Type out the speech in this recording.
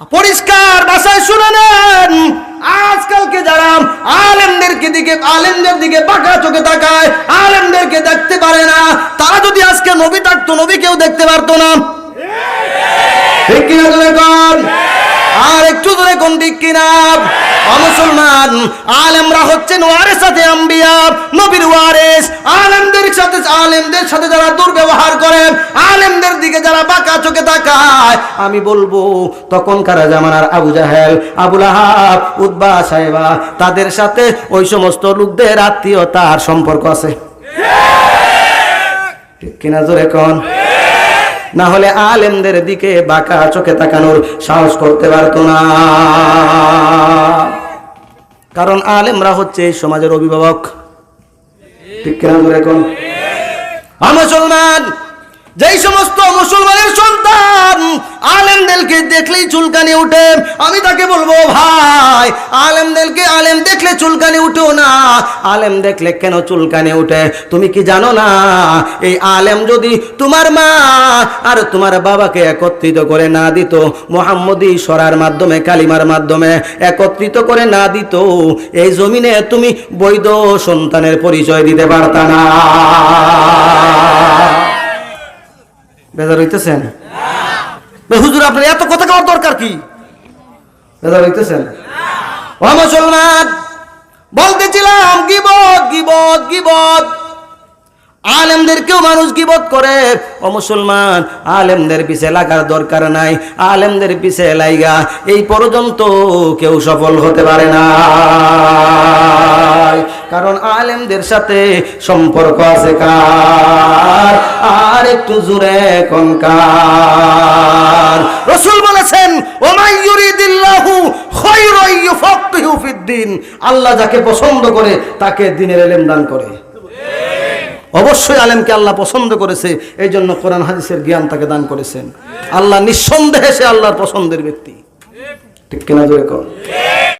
পরিষ্কার বাসায় শুনে নেন। আজকালকে যারা আলেমদেরকে দিকে, আলেমদের দিকে পাকা চোখে তাকায়, আলেমদেরকে দেখতে পারে না, তারা যদি আজকে নবী থাকতো, নবী কেউ দেখতে পারতো না। ঠিক কিনা আর একটু ধরে কোন দিক কিনা? মুসলমান আলেমরা হচ্ছেন ওয়ারের সাথে আম্বিয়া, নবীর ওয়ারেস। আলেমদের সাথে আলেমদের সাথে যারা দুর্ব্যবহার করেন আলেমদের দিকে যারা বাঁকা চোখে তাকায়, আমি বলব, তখনকার জামানার আবু জাহেল আবুল আহাব উদ্বা সাহেবা, তাদের সাথে ওই সমস্ত লোকদের আত্মীয়তার সম্পর্ক আছে। ঠিক কিনা জোরে কন? না হলে আলেমদের দিকে বাঁকা চোখে তাকানোর সাহস করতে পারতো না। কারণ আলেমরা হচ্ছে সমাজের অভিভাবক। ঠিক কিনা এখন? মুসলমান যেই সমস্ত মুসলমানের সন্তান আলেমদেরকে দেখলেই চুলকানি উঠে, আমি তাকে বলব, ভাই, আলেমদেরকে আলেম দেখলে চুলকানি উঠেও না। আলেম দেখলে কেন চুলকানি উঠে? তুমি কি জানো না? এই আলেম যদি তোমার মা আর তোমার বাবাকে একত্রিত করে না দিত, মোহাম্মদী সরার মাধ্যমে, কালিমার মাধ্যমে একত্রিত করে না দিত, এই জমিনে তুমি বৈধ সন্তানের পরিচয় দিতে পারতা না। বেজার হইতেছেন? হুজুর, আপনার এত কথা কওয়ার দরকার কি? বেজার হইতেছেন? মুসলমান, বলতেছিলাম, গিবত গিবত গিবত। আলেমদেরকেও মানুষ গিবত করে? ও মুসলমান, আলেমদের পিছে লাগার দরকার নাই, আলেমদের পিছে লাইগা, এই পর্যন্ত কেউ সফল হতে পারে না কারণ আলেমদের সাথে সম্পর্ক আছে কার? আর একটু জুড়ে কনকার রসুল বলেছেন আল্লাহ যাকে পছন্দ করে, তাকে দিনের ইলম দান করে। অবশ্যই আলেমকে আল্লাহ পছন্দ করেছে এই জন্য কোরআন হাদিসের জ্ঞান তাকে দান করেছেন। আল্লাহ নিঃসন্দেহে সে আল্লাহর পছন্দের ব্যক্তি। ঠিক কিনা জোরে কর